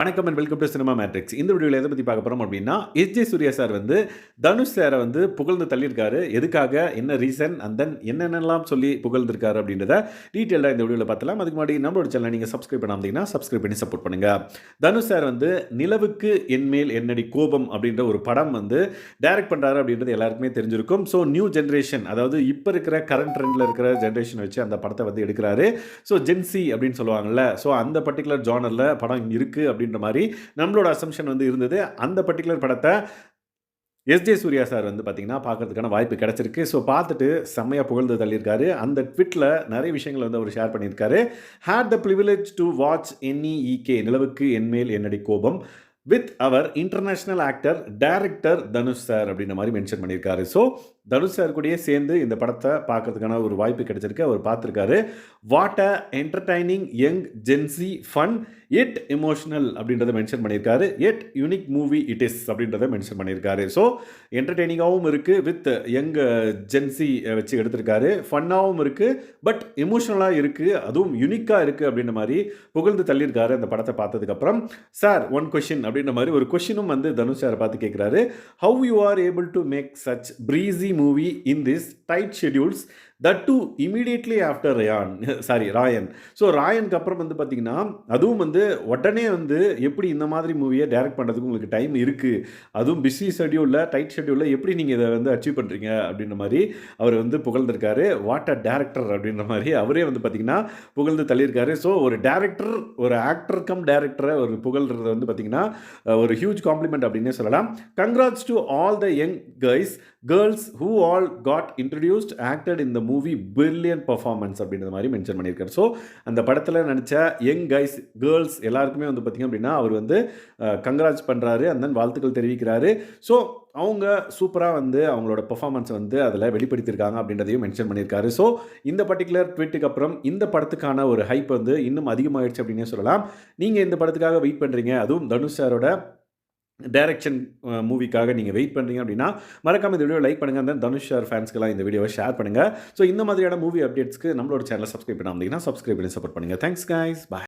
வணக்கம் and welcome to Cinema Matrix இந்த வீடியோவில் எதை பற்றி பார்க்க போகிறோம் அப்படின்னா எஸ்ஜே சூர்யா சார் வந்து தனுஷ் சாரை வந்து புகழ்ந்து தள்ளியிருக்காரு. எதுக்காக? என்ன ரீசன் அண்ட் தென் என்னென்னலாம் சொல்லி புகழ்ந்துருக்காரு அப்படின்றத டீட்டெயிலாக இந்த வீடியோவில் பார்த்தலாம் அதுக்கு முன்னாடி நம்மளோட சேனலை நீங்கள் சப்ஸ்கிரைப் பண்ணாமதீங்கன்னா சப்ஸ்கிரைப் பண்ணி சப்போர்ட் பண்ணுங்கள் தனுஷ் சார் வந்து நிலவுக்கு என்மேல் என்னடி கோபம் அப்படின்ற ஒரு படம் வந்து டைரக்ட் பண்ணுறாரு அப்படின்றது எல்லாருக்குமே தெரிஞ்சிருக்கும். ஸோ நியூ ஜென்ரேஷன் அதாவது இப்போ இருக்கிற கரண்ட் ட்ரெண்டில் இருக்கிற ஜென்ரேஷன் வச்சு அந்த படத்தை வந்து எடுக்கிறாரு. ஸோ ஜென்சி அப்படின்னு சொல்லுவாங்கல்ல. ஸோ அந்த பர்டிகுலர் ஜானரில் படம் இருக்குது அப்படின்ற மாதிரி நம்மளோட அசம்ஷன் வந்து இருந்தது. அந்த பர்டிகுலர் படத்தை எஸ்ஜே சூர்யா சார் வந்து பார்த்தீங்கன்னா பார்க்கறதுக்கான வாய்ப்பு கிடச்சிருக்கு. ஸோ பார்த்துட்டு செம்மையாக புகழ்ந்து தள்ளியிருக்காரு. அந்த ட்விட்டில் நிறைய விஷயங்கள் வந்து அவர் ஷேர் பண்ணியிருக்காரு. Had the privilege to watch any E K நிலவுக்கு என்மேல் என்னடி கோபம்? With our international actor director Dhanush sir அப்படின்ற மாதிரி மென்ஷன் பண்ணியிருக்காரு. ஸோ தனுஷ் சார் கூடயே சேர்ந்து இந்த படத்தை பார்க்கறதுக்கான ஒரு வாய்ப்பு கிடைச்சிருக்கு. அவர் பார்த்துருக்காரு. What a entertaining young Gen Z fun and emotional அப்படின்றத மென்ஷன் பண்ணியிருக்காரு. And unique movie it is அப்படின்றத மென்ஷன் பண்ணியிருக்காரு. ஸோ என்டர்டெய்னிங்காகவும் இருக்குது வித் யங் ஜென்சி வச்சு எடுத்திருக்காரு. ஃபன்னாகவும் இருக்குது பட் எமோஷனலாக இருக்குது அதுவும் யூனிக்காக இருக்குது அப்படின்ற மாதிரி புகழ்ந்து தள்ளியிருக்காரு அந்த படத்தை பார்த்ததுக்கப்புறம். சார் ஒன் கொஷின் அப்படின்ற மாதிரி ஒரு கொஷினும் வந்து தனுஷ் சாரை பார்த்து கேட்குறாரு. How you are able to make such breezy movie in this tight schedules that too immediately after Raayan sorry Raayan so ராயனுக்கு அப்புறம் வந்து பார்த்தீங்கன்னா அதுவும் வந்து உடனே வந்து எப்படி இந்த மாதிரி மூவியை டைரக்ட் பண்ணுறதுக்கு உங்களுக்கு டைம் இருக்குது அதுவும் பிஸி ஷெடியூலில் டைட் ஷெடியூலில் எப்படி நீங்கள் இதை வந்து அச்சீவ் பண்ணுறீங்க அப்படின்ற மாதிரி அவர் வந்து புகழ்ந்திருக்காரு. வாட் அ டேரக்டர் அப்படின்ற மாதிரி அவரே வந்து பார்த்தீங்கன்னா புகழ்ந்து தள்ளியிருக்காரு. ஸோ ஒரு டேரக்டர் ஒரு ஆக்டர் கம் டேரக்டரை ஒரு புகழ்றது வந்து பார்த்தீங்கன்னா ஒரு ஹியூஜ் காம்ப்ளிமெண்ட் அப்படின்னே சொல்லலாம். Congrats to all the young guys girls who all got introduced acted இந்த மூவி பிரில்லியன் பர்ஃபார்மன்ஸ் அப்படின்ற மாதிரி மென்ஷன் பண்ணியிருக்காரு. ஸோ அந்த படத்தில் நடித்த யங் கைஸ் கேர்ள்ஸ் எல்லாருக்குமே வந்து பார்த்திங்க அப்படின்னா அவர் வந்து கங்கராஜ் பண்ணுறாரு அந்த தென் வாழ்த்துக்கள் தெரிவிக்கிறாரு. ஸோ அவங்க சூப்பராக வந்து அவங்களோட பெர்ஃபார்மன்ஸ் வந்து அதில் வெளிப்படுத்தியிருக்காங்க அப்படின்றதையும் மென்ஷன் பண்ணியிருக்காரு. ஸோ இந்த பர்டிகுலர் ட்வீட்டுக்கு அப்புறம் இந்த படத்துக்கான ஒரு ஹைப் வந்து இன்னும் அதிகமாகிடுச்சு அப்படின்னே சொல்லலாம். நீங்கள் இந்த படத்துக்காக வெயிட் பண்ணுறீங்க அதுவும் தனுஷ் சாரோட டைரக்ஷன் மூவிக்காக நீங்கள் வெயிட் பண்ணுறீங்க அப்படின்னா மறக்காம இந்த வீடியோ லைக் பண்ணுங்கள் அந்த தனுஷ் சார் ஃபேன்ஸ்க்கெல்லாம் இந்த வீடியோவை ஷேர் பண்ணுங்கள் ஸோ இந்த மாதிரியான மூவி அப்டேட்ஸ்க்கு நம்மளோட சேனலை சப்ஸ்கிரைப் பண்ணாமல் சப்ஸ்கிரைப் பண்ணி சப்போர்ட் பண்ணுங்கள் தேங்க்ஸ் கைஸ் பாய்